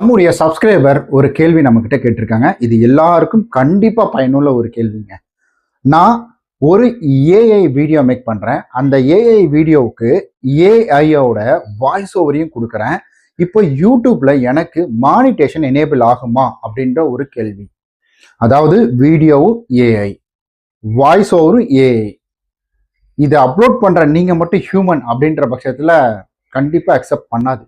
நம்முடைய சப்ஸ்கிரைபர் ஒரு கேள்வி நம்மக்கிட்ட கேட்டிருக்காங்க. இது எல்லாருக்கும் கண்டிப்பாக பயனுள்ள ஒரு கேள்விங்க. நான் ஒரு ஏஐ வீடியோ மேக் பண்ணுறேன் அந்த ஏஐ வீடியோவுக்கு ஏஐயோட வாய்ஸ் ஓவரையும் கொடுக்குறேன். இப்போ யூடியூப்ல எனக்கு மானிட்டேஷன் எனேபிள் ஆகுமா அப்படின்ற ஒரு கேள்வி. அதாவது வீடியோவும் ஏஐ வாய்ஸ் ஓவரும் ஏஐ இதை அப்லோட் பண்ணுற நீங்கள் மட்டும் ஹியூமன் அப்படின்ற பட்சத்தில் கண்டிப்பாக அக்செப்ட் பண்ணாது.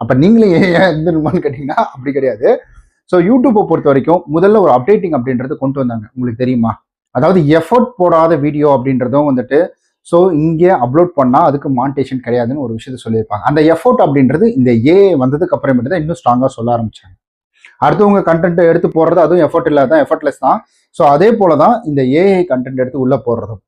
அப்போ நீங்களே ஏன் இருந்துருமான்னு கேட்டிங்கன்னா அப்படி கிடையாது. ஸோ யூடியூப்பை பொறுத்த வரைக்கும் முதல்ல ஒரு அப்டேட்டிங் அப்படின்றது கொண்டு வந்தாங்க. உங்களுக்கு தெரியுமா? அதாவது எஃபர்ட் போடாத வீடியோ அப்படின்றதும் வந்துட்டு ஸோ இங்கே அப்லோட் பண்ணால் அதுக்கு மானிட்டேஷன் கிடையாதுன்னு ஒரு விஷயத்த சொல்லியிருப்பாங்க. அந்த எஃபோர்ட் அப்படின்றது இந்த ஏ வந்ததுக்கு அப்புறமேட்டு தான் இன்னும் ஸ்ட்ராங்காக சொல்ல ஆரம்பிச்சாங்க. அடுத்தவங்க கண்டென்ட் எடுத்து போடுறது அதுவும் எஃபர்ட் இல்லாத எஃபர்ட்லெஸ் தான். ஸோ அதே போல தான் இந்த ஏஐ கண்டென்ட் எடுத்து உள்ளே போடுறதும்.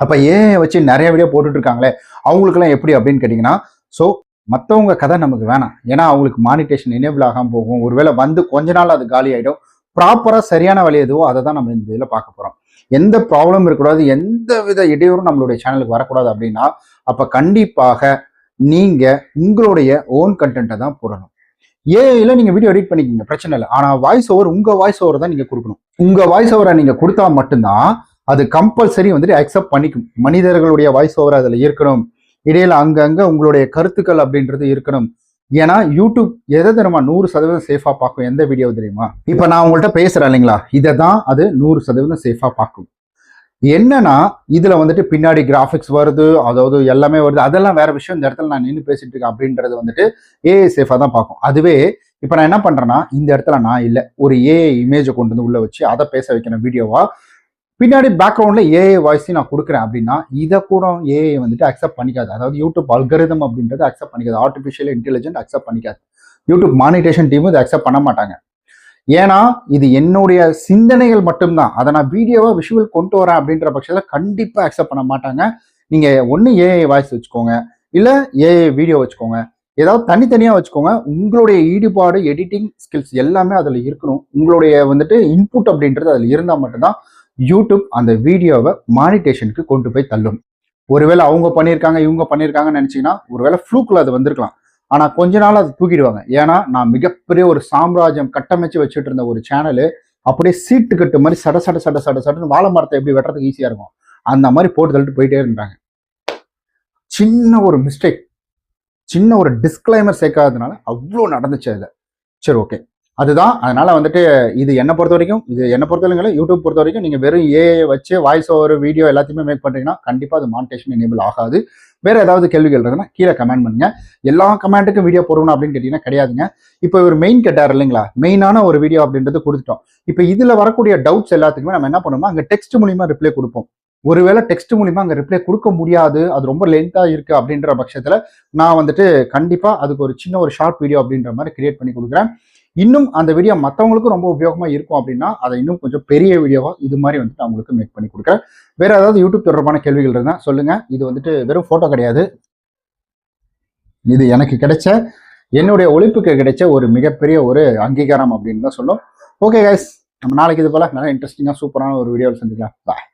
அப்போ ஏஐ வச்சு நிறைய வீடியோ போட்டுட்ருக்காங்களே அவங்களுக்குலாம் எப்படி அப்படின்னு கேட்டிங்கன்னா ஸோ மற்றவங்க கதை நமக்கு வேணாம். ஏன்னா அவங்களுக்கு மானிட்டேஷன் எனேபிள் ஆகாமல் போகும். ஒருவேளை வந்து கொஞ்ச நாள் அது காலி ஆகிடும் ப்ராப்பராக சரியான வழி எதுவோ அதை தான் நம்ம இந்த இதில் பார்க்க போகிறோம் எந்த ப்ராப்ளம் இருக்கக்கூடாது எந்த வித இடையூறும் நம்மளுடைய சேனலுக்கு வரக்கூடாது அப்படின்னா அப்போ கண்டிப்பாக நீங்கள் உங்களுடைய ஓன் கண்டென்ட்டை தான் போடணும். ஏஐல நீங்கள் வீடியோ எடிட் பண்ணிக்கிங்க பிரச்சனை இல்லை. ஆனால் வாய்ஸ் ஓவர் உங்கள் வாய்ஸ் ஓவர் தான் நீங்கள் கொடுக்கணும். உங்கள் வாய்ஸ் ஓவரை நீங்கள் கொடுத்தா மட்டும்தான் அது கம்பல்சரி வந்துட்டு அக்செப்ட் பண்ணிக்கும். மனிதர்களுடைய வாய்ஸ் ஓவர் அதில் இருக்கணும். இடையில அங்கங்க உங்களுடைய கருத்துக்கள் அப்படின்றது இருக்கணும். ஏன்னா யூடியூப் எதை தெரியுமா? நூறு சதவீதம் சேஃபா பார்க்கும். எந்த வீடியோ தெரியுமா? இப்ப நான் உங்கள்கிட்ட பேசுறேன் இல்லைங்களா? இதை தான் அது நூறு சதவீதம் சேஃபா பார்க்கும். என்னன்னா இதுல வந்துட்டு பின்னாடி கிராஃபிக்ஸ் வருது அதாவது எல்லாமே வருது. அதெல்லாம் வேற விஷயம். இந்த இடத்துல நான் நின்று பேசிட்டு இருக்கேன் அப்படின்றது வந்துட்டு ஏஐ சேஃபாக தான் பார்க்கும். அதுவே இப்போ நான் என்ன பண்றேன்னா இந்த இடத்துல நான் இல்லை. ஒரு ஏஐ இமேஜை கொண்டு வந்து உள்ள வச்சு அதை பேச வைக்கிற வீடியோவா பின்னாடி பேக்ரவுண்டில் ஏஐ வாய்ஸையும் நான் கொடுக்குறேன் அப்படின்னா இதை கூட ஏஐ வந்துட்டு அக்செப்ட் பண்ணிக்காது. அதாவது யூடியூப் அல்கரிதம் அப்படின்றது அக்செப்ட் பண்ணிக்காது. ஆர்டிஃபிஷியல் இன்டெலிஜென்ட் அக்செப்ட் பண்ணிக்காது. யூடியூப் மானிட்டேஷன் டீமும் இதை அக்செப்ட் பண்ண மாட்டாங்க. ஏன்னா இது என்னுடைய சிந்தனைகள் மட்டும்தான். அதை நான் வீடியோவாக விஷுவல் கொண்டு வரேன் அப்படின்ற பட்சத்தில் கண்டிப்பாக அக்செப்ட் பண்ண மாட்டாங்க. நீங்கள் ஒன்று ஏஐ வாய்ஸ் வச்சுக்கோங்க. இல்லை ஏஐ வீடியோ வச்சுக்கோங்க. ஏதாவது தனித்தனியாக வச்சுக்கோங்க. உங்களுடைய ஈடுபாடு எடிட்டிங் ஸ்கில்ஸ் எல்லாமே அதில் இருக்கணும். உங்களுடைய வந்துட்டு இன்புட் அப்படின்றது அதில் இருந்தால் மட்டும்தான் யூடியூப் அந்த வீடியோவை மானிட்டேஷனுக்கு கொண்டு போய் தள்ளும். ஒருவேளை அவங்க பண்ணியிருக்காங்க இவங்க பண்ணியிருக்காங்கன்னு நினச்சிங்கன்னா ஒருவேளை ஃப்ளூக்கில் அது வந்திருக்கலாம். ஆனால் கொஞ்ச நாள் அதை தூக்கிடுவாங்க. ஏன்னா நான் மிகப்பெரிய ஒரு சாம்ராஜ்யம் கட்டமைச்சு வச்சுட்டு இருந்த ஒரு சேனலு அப்படியே சீட்டு கட்டு மாதிரி சட சட சட சட சடன்னு வாழை மரத்தை எப்படி வெட்டுறதுக்கு ஈஸியாக இருக்கும். அந்த மாதிரி போட்டு தள்ளிட்டு போயிட்டே இருந்தாங்க. சின்ன ஒரு மிஸ்டேக் சின்ன ஒரு டிஸ்க்ளைமர் சேர்க்காததுனால அவ்வளோ நடந்துச்சு அதில். சரி ஓகே அதுதான். அதனால வந்துட்டு இது என்னை பொறுத்த வரைக்கும் இது என்னை பொறுத்த வரைக்கும் யூடியூப் பொறுத்த வரைக்கும் நீங்கள் வெறும் ஏஐ வச்சு வாய்ஸ் ஓவர் வீடியோ எல்லாத்தையுமே மேக் பண்ணுறீங்கன்னா கண்டிப்பாக அது மானிட்டேஷன் எனேபிள் ஆகாது. வேற ஏதாவது கேள்விகள் இருக்குன்னா கீழே கமெண்ட் பண்ணுங்க. எல்லா கமெண்ட்டுக்கும் வீடியோ போடணும் அப்படின்னு கேட்டீங்கன்னா கிடையாதுங்க. இப்போ ஒரு மெயின் கேட்டார் இல்லைங்களா? மெயினான ஒரு வீடியோ அப்படின்றது கொடுத்துட்டோம். இப்போ இதுல வரக்கூடிய டவுட்ஸ் எல்லாத்துக்குமே நம்ம என்ன பண்ணுவோம் அங்கே டெக்ஸ்ட் மூலியமா ரிப்ளை கொடுப்போம். ஒருவேளை டெக்ஸ்ட் மூலியமா அங்கே ரிப்ளை கொடுக்க முடியாது அது ரொம்ப லென்த்தா இருக்கு அப்படின்ற பட்சத்துல நான் வந்துட்டு கண்டிப்பா அதுக்கு ஒரு சின்ன ஒரு ஷார்ட் வீடியோ அப்படின்ற மாதிரி கிரியேட் பண்ணி கொடுக்குறேன். இன்னும் அந்த வீடியோ மற்றவங்களுக்கும் ரொம்ப உபயோகமாக இருக்கும் அப்படின்னா அதை இன்னும் கொஞ்சம் பெரிய வீடியோவாக இது மாதிரி வந்துட்டு நான் உங்களுக்கு மேக் பண்ணி கொடுக்குறேன். வேறு ஏதாவது யூடியூப் தொடர்பான கேள்விகள் இருந்தால் சொல்லுங்கள் இது வந்துட்டு வெறும் ஃபோட்டோ கிடையாது. இது எனக்கு கிடைச்ச என்னுடைய ஒழிப்புக்கு கிடைச்ச ஒரு மிகப்பெரிய ஒரு அங்கீகாரம் அப்படின்னு தான் சொல்லும். ஓகே கைஸ் நம்ம நாளைக்கு இது போல். நல்லா இன்ட்ரெஸ்டிங்காக சூப்பரான ஒரு வீடியோவில் சந்திக்கலாம். பாய்